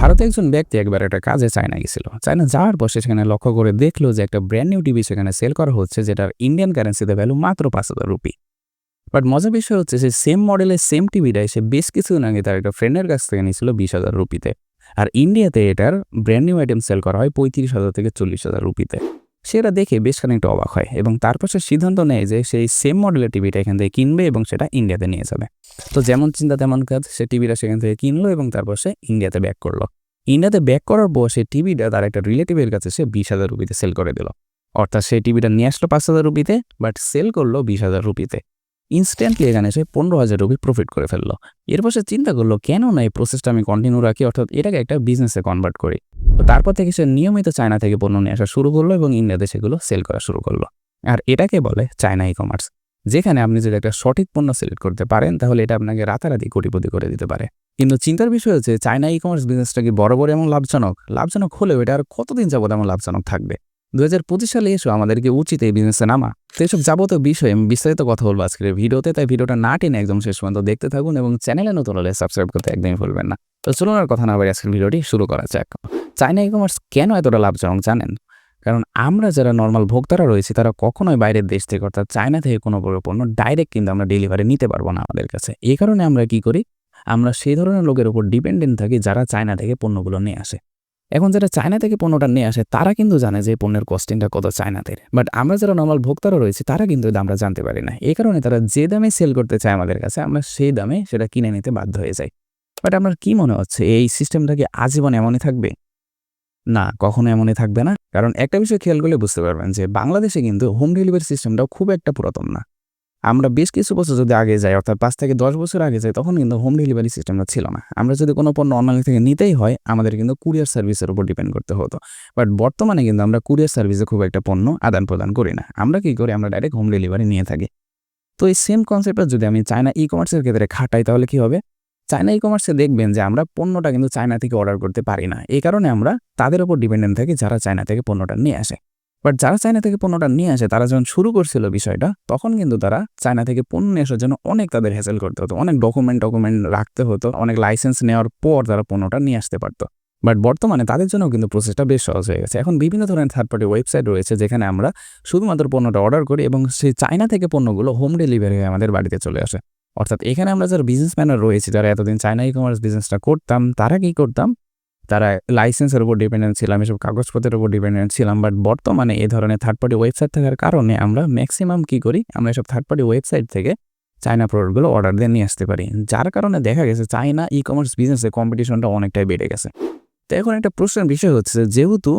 ভারতে একজন ব্যক্তি একবার একটা কাজে চায়না গেছিল। চায়না যাওয়ার পর সেখানে লক্ষ্য করে দেখল যে একটা ব্র্যান্ড নিউ টিভি সেখানে সেল করা হচ্ছে, যেটার ইন্ডিয়ান কারেন্সিতে ভ্যালু মাত্র পাঁচ হাজার রুপি বাট মজার বিষয় হচ্ছে সে সেম মডেলের সেম টিভিটা সে বেশ কিছুদিন আগে তার একটা ফ্রেন্ডের কাছ থেকে নিয়েছিল বিশ হাজার রুপিতে আর ইন্ডিয়াতে এটার ব্র্যান্ড নিউ আইটেম সেল করা হয় পঁয়ত্রিশ হাজার থেকে চল্লিশ হাজার রুপিতে সেটা দেখে বেশ খানিকটা অবাক হয় এবং তারপর সে সিদ্ধান্ত নেয় যে সেই সেম মডেলের টিভিটা এখান থেকে কিনবে এবং সেটা ইন্ডিয়াতে নিয়ে যাবে। তো যেমন চিন্তা তেমন কাজ, সে টিভিটা সেখান থেকে কিনলো এবং তারপর সে ইন্ডিয়াতে ব্যাক করল। ইন্ডিয়াতে ব্যাক করার পর সেই টিভিটা তার একটা রিলেটিভের কাছে সে বিশ হাজার রুপিতে সেল করে দিল। অর্থাৎ সেই টিভিটা নিয়ে আসলো পাঁচ হাজার রুপিতে বাট সেল করল বিশ হাজার রুপিতে। ইনস্ট্যান্টলি এখানে সে পনেরো হাজার রুপি প্রফিট করে ফেলল। এরপর সে চিন্তা করল, কেন না এই প্রসেসটা আমি কন্টিনিউ রাখি? অর্থাৎ এটাকে একটা বিজনেসে কনভার্ট করি। তো তারপর থেকে সে নিয়মিত চায়না থেকে পণ্য নিয়ে আসা শুরু করল এবং ইন্ডিয়াতে সেগুলো সেল করা শুরু করল। আর এটাকে বলে চায়না ই কমার্স যেখানে আপনি যদি একটা সঠিক পণ্য সিলেক্ট করতে পারেন, তাহলে এটা আপনাকে রাতারাতি কোটিপতি করে দিতে পারে। কিন্তু চিন্তার বিষয় হচ্ছে, চায়না ই কমার্স বিজনেসটা কি বড় বড়, এমন লাভজনক? লাভজনক হলেও এটা আর কতদিন যাবত এমন লাভজনক থাকবে? দু হাজার পঁচিশ সালে এসো আমাদেরকে উচিত এই বিজনেসে নামা? তো এসব যাবতীয় বিষয়ে আমি বিস্তারিত কথা বলব আজকের ভিডিওতে, তাই ভিডিওটা না টেনে একদম শেষ পর্যন্ত দেখতে থাকুন এবং চ্যানেলে নতুন হলে সাবস্ক্রাইব করতে একদমই ভুলবেন না। তো চলুন আর কথা না বলে আজকের ভিডিওটি শুরু করা যাক। চায়না ই কমার্স কেন এতটা লাভজনক জানেন? কারণ আমরা যারা নর্মাল ভোক্তারা রয়েছি, তারা কখনোই বাইরের দেশ থেকে অর্থাৎ চায়না থেকে কোনো বড় পণ্য ডাইরেক্ট কিন্তু আমরা ডেলিভারি নিতে পারব না আমাদের কাছে। এই কারণে আমরা কি করি? আমরা সেই ধরনের লোকের উপর ডিপেন্ডেন্ট থাকি যারা চায়না থেকে পণ্যগুলো নিয়ে আসে। এখন যারা চায়না থেকে পণ্যটা নিয়ে আসে, তারা কিন্তু জানে যে পণ্যের কস্টিংটা কত চায়নাদের। বাট আমরা যারা নর্মাল ভোক্তারা রয়েছি, তারা কিন্তু দামটা জানতে পারি না। এই কারণে তারা যে দামে সেল করতে চায় আমাদের কাছে, আমরা সেই দামে সেটা কিনে নিতে বাধ্য হয়ে যাই। বাট আপনার কি মনে হচ্ছে, এই সিস্টেমটা কি আজীবন এমনই থাকবে? না, কখনো এমনই থাকবে না। কারণ একটা বিষয় খেয়াল করলে বুঝতে পারবেন যে, বাংলাদেশে কিন্তু হোম ডেলিভারি সিস্টেমটাও খুব একটা পুরাতন না। আমরা বেশ কিছু বছর যদি আগে যাই, অর্থাৎ পাঁচ থেকে দশ বছর আগে যাই, তখন কিন্তু হোম ডেলিভারি সিস্টেমটা ছিল না। আমরা যদি কোনো পণ্য অনলাইন থেকে নিতেই হয়, আমাদের কিন্তু কুরিয়ার সার্ভিসের উপর ডিপেন্ড করতে হতো। বাট বর্তমানে কিন্তু আমরা কুরিয়ার সার্ভিসে খুব একটা পণ্য আদান প্রদান করি না। আমরা কি করি, আমরা ডাইরেক্ট হোম ডেলিভারি নিয়ে থাকি। তো এই সেম কনসেপ্টটা যদি আমি চায়না ই কমার্সের ক্ষেত্রে খাটাই, তাহলে কি হবে? চায়না ই কমার্সে দেখবেন যে আমরা পণ্যটা কিন্তু চায়না থেকে অর্ডার করতে পারি না। এই কারণে আমরা তাদের উপর ডিপেন্ডেন্ট থাকি যারা চায়না থেকে পণ্যটা নিয়ে আসে। বাট যারা চায়না থেকে পণ্যটা নিয়ে আসে, তারা যখন শুরু করছিল বিষয়টা, তখন কিন্তু তারা চায়না থেকে পণ্য নিয়ে আসার জন্য অনেক তাদের হ্যাসেল করতে হতো। অনেক ডকুমেন্ট ডকুমেন্ট রাখতে হতো। অনেক লাইসেন্স নেওয়ার পর তারা পণ্যটা নিয়ে আসতে পারতো। বাট বর্তমানে তাদের জন্য কিন্তু প্রসেসটা বেশ সহজ হয়ে গেছে। এখন বিভিন্ন ধরনের থার্ড পার্টি ওয়েবসাইট রয়েছে যেখানে আমরা শুধুমাত্র পণ্যটা অর্ডার করি এবং সেই চায়না থেকে পণ্যগুলো হোম ডেলিভারি হয়ে আমাদের বাড়িতে চলে আসে। অর্থাৎ এখানে আমরা যারা বিজনেসম্যানরা রয়েছি, যারা এতদিন চায়না ই কমার্স বিজনেসটা করতাম, তারা কি করতাম? তারা লাইসেন্সের উপর ডিপেন্ডেন্ট ছিলাম, এসব কাগজপত্রের উপর ডিপেন্ডেন্ট ছিলাম বাট বর্তমানে এই ধরনের থার্ড পার্টি ওয়েবসাইট থাকার কারণে আমরা ম্যাক্সিমাম কি করি? আমরা এসব থার্ড পার্টি ওয়েবসাইট থেকে চায়না প্রোডাক্টগুলো অর্ডার দিয়ে নিয়ে আসতে পারি। যার কারণে দেখা গেছে চায়না ই কমার্স বিজনেসে কম্পিটিশনটা অনেকটাই বেড়ে গেছে। তো এখন একটা প্রশ্নের বিষয় হচ্ছে, যেহেতু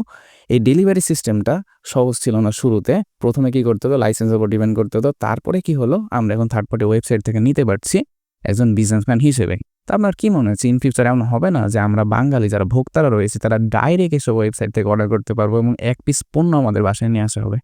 এই ডেলিভারি সিস্টেমটা সহজ ছিল না শুরুতে, প্রথমে কি করতে হতো? লাইসেন্সের উপর ডিপেন্ড করতে হতো। তারপরে কি হলো? আমরা এখন থার্ড পার্টি ওয়েবসাইট থেকে নিতে পারছি একজন বিজনেসম্যান হিসেবে। তা আপনার কি মনে হচ্ছে ইন ফিউচার এমন হবে না যে আমরা বাঙালি যারা ভোক্তারা রয়েছে, তারা ডাইরেক্ট এসব ওয়েবসাইট থেকে অর্ডার করতে পারব এবং এক পিস পণ্য আমাদের বাসায় নিয়ে আসা হবে?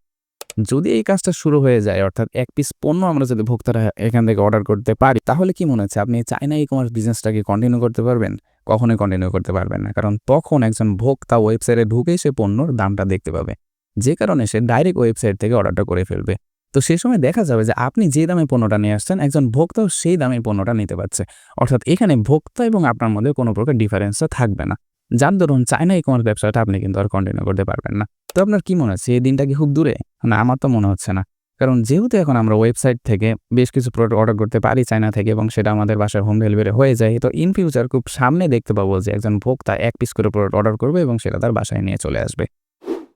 যদি এই কাজটা শুরু হয়ে যায়, অর্থাৎ এক পিস পণ্য আমরা যদি ভোক্তারা এখান থেকে অর্ডার করতে পারি, তাহলে কি মনে হচ্ছে, আপনি চাইনা ই কমার্স বিজনেসটাকে কন্টিনিউ করতে পারবেন? কখনোই কন্টিনিউ করতে পারবেন না। কারণ তখন একজন ভোক্তা ওয়েবসাইটে ঢুকে সে পণ্যর দামটা দেখতে পাবে। যে কারণে সে ডাইরেক্ট ওয়েবসাইট থেকে অর্ডারটা করে ফেলবে। তো সেই সময় দেখা যাবে যে আপনি যে দামে পণ্যটা নিয়ে আসছেন, একজন ভোক্তাও সেই দামে পণ্যটা নিতে পারছে। অর্থাৎ এখানে ভোক্তা এবং আপনার মধ্যে কোনো প্রকার ডিফারেন্সটা থাকবে না। যার ধরুন চায়না ই কমার্স ব্যবসাটা আপনি কিন্তু আর কন্টিনিউ করতে পারবেন না। তো আপনার কি মনে হচ্ছে, এই দিনটা কি খুব দূরে? না, আমার তো মনে হচ্ছে না। কারণ যেহেতু এখন আমরা ওয়েবসাইট থেকে বেশ কিছু প্রোডাক্ট অর্ডার করতে পারি চায়না থেকে এবং সেটা আমাদের বাসায় হোম ডেলিভারি হয়ে যায়, তো ইন ফিউচার খুব সামনে দেখতে পাবো যে একজন ভোক্তা এক পিস করে প্রোডাক্ট অর্ডার করবে এবং সেটা তার বাসায় নিয়ে চলে আসবে।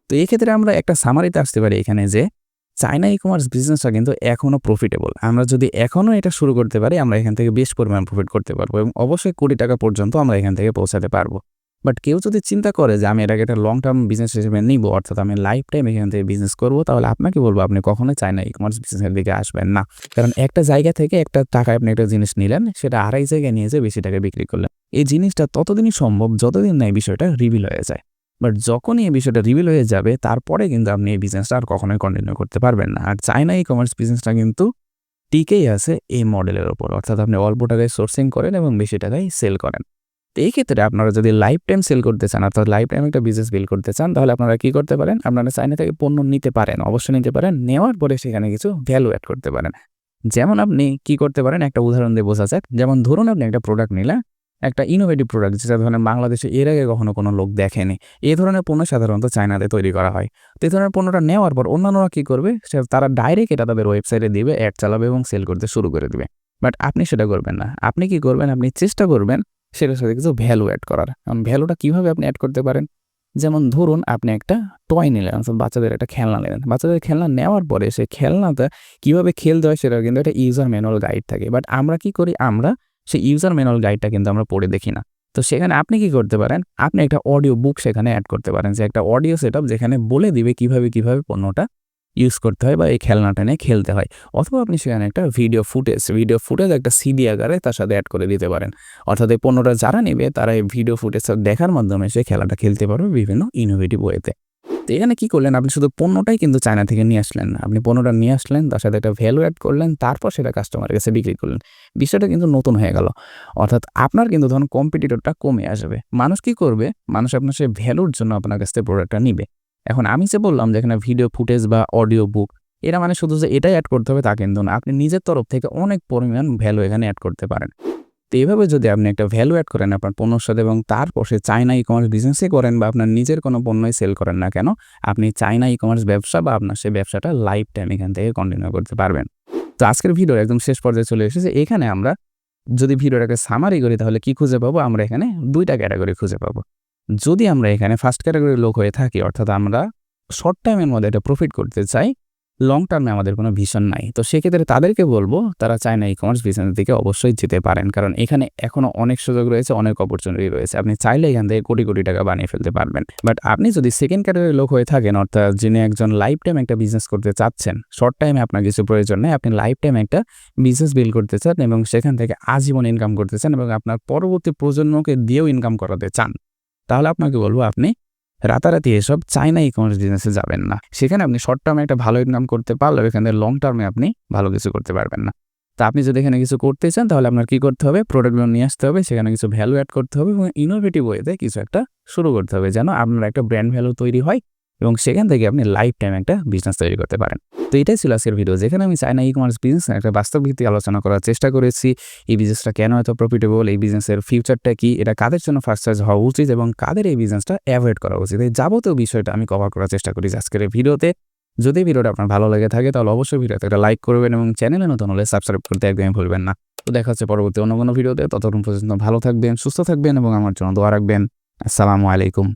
তো এই ক্ষেত্রে আমরা একটা সামারিতে আসতে পারি এখানে যে চায়না ই কমার্স বিজনেসটা কিন্তু এখনও প্রফিটেবল আমরা যদি এখনও এটা শুরু করতে পারি, আমরা এখান থেকে বেশ পরিমাণ প্রফিট করতে পারব এবং অবশ্যই কোটি টাকা পর্যন্ত আমরা এখান থেকে পৌঁছাতে পারব। বাট কেউ যদি চিন্তা করে যে আমি এটাকে একটা লং টার্ম বিজনেস হিসেবে নিব, অর্থাৎ আমি লাইফ টাইম এখান থেকে বিজনেস করব, তাহলে আপনাকে বলব আপনি কখনোই চায়না ই কমার্স বিজনেসের দিকে আসবেন না। কারণ একটা জায়গা থেকে একটা টাকায় আপনি একটা জিনিস নিলেন, সেটা আড়াই জায়গায় নিয়ে যেয়ে বেশি টাকা বিক্রি করলেন। এই জিনিসটা ততদিনই সম্ভব যতদিন না এই বিষয়টা রিভিল হয়ে যায়। বাট যখনই এই বিষয়টা রিভিল হয়ে যাবে, তারপরে কিন্তু আপনি এই বিজনেসটা আর কখনোই কন্টিনিউ করতে পারবেন না। আর চায়না ই কমার্স বিজনেসটা কিন্তু টিকেই আছে এই মডেলের ওপর। অর্থাৎ আপনি অল্প টাকায় সোর্সিং করেন এবং বেশি টাকায় সেল করেন। এই ক্ষেত্রে আপনারা যদি লাইফ টাইম সেল করতে চান, অর্থাৎ লাইফ টাইম একটা বিজনেস বিল করতে চান, তাহলে আপনারা কি করতে পারেন? আপনারা চায়না থেকে পণ্য নিতে পারেন, অবশ্যই নিতে পারেন, নেওয়ার পরে সেখানে কিছু ভ্যালু অ্যাড করতে পারেন। যেমন আপনি কি করতে পারেন? একটা উদাহরণ দিয়ে বোঝা যাক যেমন ধরুন আপনি একটা প্রোডাক্ট নিলেন, একটা ইনোভেটিভ প্রোডাক্ট যেটা ধরেন বাংলাদেশে এর আগে কখনো কোনো লোক দেখেনি। এই ধরনের পণ্য সাধারণত চায়নাতে তৈরি করা হয়। তো এই ধরনের পণ্যটা নেওয়ার পর অন্যান্যরা কী করবে? সে তারা ডাইরেক্ট এটা তাদের ওয়েবসাইটে দিবে অ্যাড চালাবে এবং সেল করতে শুরু করে দেবে। বাট আপনি সেটা করবেন না। আপনি কি করবেন? আপনি চেষ্টা করবেন সেটার সাথে কিছু ভ্যালু অ্যাড করার। কারণ ভ্যালুটা কীভাবে আপনি অ্যাড করতে পারেন? যেমন ধরুন আপনি একটা টয় নিলেন, অর্থাৎ বাচ্চাদের একটা খেলনা নিলেন। বাচ্চাদের খেলনা নেওয়ার পরে সেই খেলনাটা কীভাবে খেলতে হয় সেটা কিন্তু একটা ইউজার ম্যানুয়াল গাইড থাকে। বাট আমরা কি করি? আমরা সেই ইউজার ম্যানুয়াল গাইডটা কিন্তু আমরা পড়ে দেখি না। তো সেখানে আপনি কি করতে পারেন? আপনি একটা অডিও বুক সেখানে অ্যাড করতে পারেন। যে একটা অডিও সেট যেখানে বলে দিবে কীভাবে কীভাবে পণ্যটা ইউজ করতে হয় বা এই খেলনাটা নিয়ে খেলতে হয়। অথবা আপনি সেখানে একটা ভিডিও ফুটেজ ভিডিও ফুটেজ একটা সিডি আকারে তার সাথে অ্যাড করে দিতে পারেন। অর্থাৎ এই পণ্যটা যারা নেবে, তারা এই ভিডিও ফুটেজটা দেখার মাধ্যমে সে খেলাটা খেলতে পারবে বিভিন্ন ইনোভেটিভ ওয়েতে তো। এখানে কী করলেন? আপনি শুধু পণ্যটাই কিন্তু চায়না থেকে নিয়ে আসলেন না। আপনি পণ্যটা নিয়ে আসলেন, তার সাথে একটা ভ্যালু অ্যাড করলেন, তারপর সেটা কাস্টমারের কাছে বিক্রি করলেন। বিষয়টা কিন্তু নতুন হয়ে গেল। অর্থাৎ আপনার কিন্তু ধরুন কম্পিটিটরটা কমে আসবে। মানুষ কি করবে? মানুষ আপনার সেই ভ্যালুর জন্য আপনার কাছ থেকে প্রোডাক্টটা নিবে। এখন আমি যে বললাম যে এখানে ভিডিও ফুটেজ বা অডিও বুক এটা মানে শুধু যে এটাই অ্যাড করতে হবে তা কিন্তু না। আপনি নিজের তরফ থেকে অনেক পরিমাণ ভ্যালু এখানে অ্যাড করতে পারেন। তো এইভাবে যদি আপনি একটা ভ্যালু অ্যাড করেন আপনার পণ্যর সাথে এবং তারপর সে চায়না ই কমার্স বিজনেসে করেন বা আপনার নিজের কোনো পণ্যই সেল করেন না কেন, আপনি চায়না ই কমার্স ব্যবসা বা আপনার সেই ব্যবসাটা লাইফ টাইম এখান থেকে কন্টিনিউ করতে পারবেন। তো আজকের ভিডিওর একদম শেষ পর্যায়ে চলে এসেছে। এখানে আমরা যদি ভিডিওটাকে সামারি করি তাহলে কি খুঁজে পাবো? আমরা এখানে দুইটা ক্যাটাগরি খুঁজে পাবো। যদি আমরা এখানে ফার্স্ট ক্যাটাগরির লোক হয়ে থাকি, অর্থাৎ আমরা শর্ট টাইমের মধ্যে একটা প্রফিট করতে চাই লং টার্মে আমাদের কোনো ভিশন নাই। তো সেক্ষেত্রে তাদেরকে বলব, তারা চায়না ই কমার্স বিজনেসের দিকে অবশ্যই যেতে পারেন। কারণ এখানে এখনও অনেক সুযোগ রয়েছে, অনেক অপরচুনিটি রয়েছে। আপনি চাইলে এখান থেকে কোটি কোটি টাকা বানিয়ে ফেলতে পারবেন। বাট আপনি যদি সেকেন্ড ক্যাটাগরির লোক হয়ে থাকেন, অর্থাৎ যিনি একজন লাইফ টাইম একটা বিজনেস করতে চাচ্ছেন শর্ট টাইমে আপনার কিছু প্রয়োজন নেই, আপনি লাইফ টাইম একটা বিজনেস বিল্ড করতে চান এবং সেখান থেকে আজীবন ইনকাম করতে চান এবং আপনার পরবর্তী প্রজন্মকে দিয়েও ইনকাম করাতে চান। তাহলে আপনাকে বলব, আপনি রাতারাতি এসব চাইনা ই কমার্স বিজনেসে যাবেন না। সেখানে আপনি শর্ট টার্মে একটা ভালো ইনকাম করতে পারলেও এখানে লং টার্মে আপনি ভালো কিছু করতে পারবেন না। তা আপনি যদি এখানে কিছু করতে চান, তাহলে আপনার কী করতে হবে? প্রোডাক্টগুলো নিয়ে আসতে হবে, সেখানে কিছু ভ্যালু অ্যাড করতে হবে এবং ইনোভেটিভ ওয়েতে কিছু একটা শুরু করতে হবে যেন আপনার একটা ব্র্যান্ড ভ্যালু তৈরি হয়। এবং সেখান থেকে আপনি লাইফ টাইম একটা বিজনেস তৈরি করতে পারেন। তো এটাই ছিল আজকের ভিডিও যেখানে আমি চাইনা ই কমার্স বিজনেস একটা বাস্তব ভিত্তিক আলোচনা করার চেষ্টা করেছি। এই বিজনেসটা কেন এত প্রফিটেবল এই বিজনেসের ফিউচারটা কি? এটা কাদের জন্য ফার্স্ট চার্জ হওয়া উচিত? এবং কাদের এই বিজনেসটা অ্যাভয়েড করা উচিত? এই যাবতীয় বিষয়টা আমি কভার করার চেষ্টা করি আজকের ভিডিওতে যদি ভিডিওটা আপনার ভালো লেগে থাকে, তাহলে অবশ্যই ভিডিওতে একটা লাইক করবেন এবং চ্যানেলে নতুন হলে সাবস্ক্রাইব করতে একদমই ভুলবেন না। তো দেখা হচ্ছে পরবর্তী অন্য কোনো ভিডিওতে ততক্ষণ পর্যন্ত ভালো থাকবেন, সুস্থ থাকবেন এবং আমার জন্য দোয়া রাখবেন। আসসালামু আলাইকুম।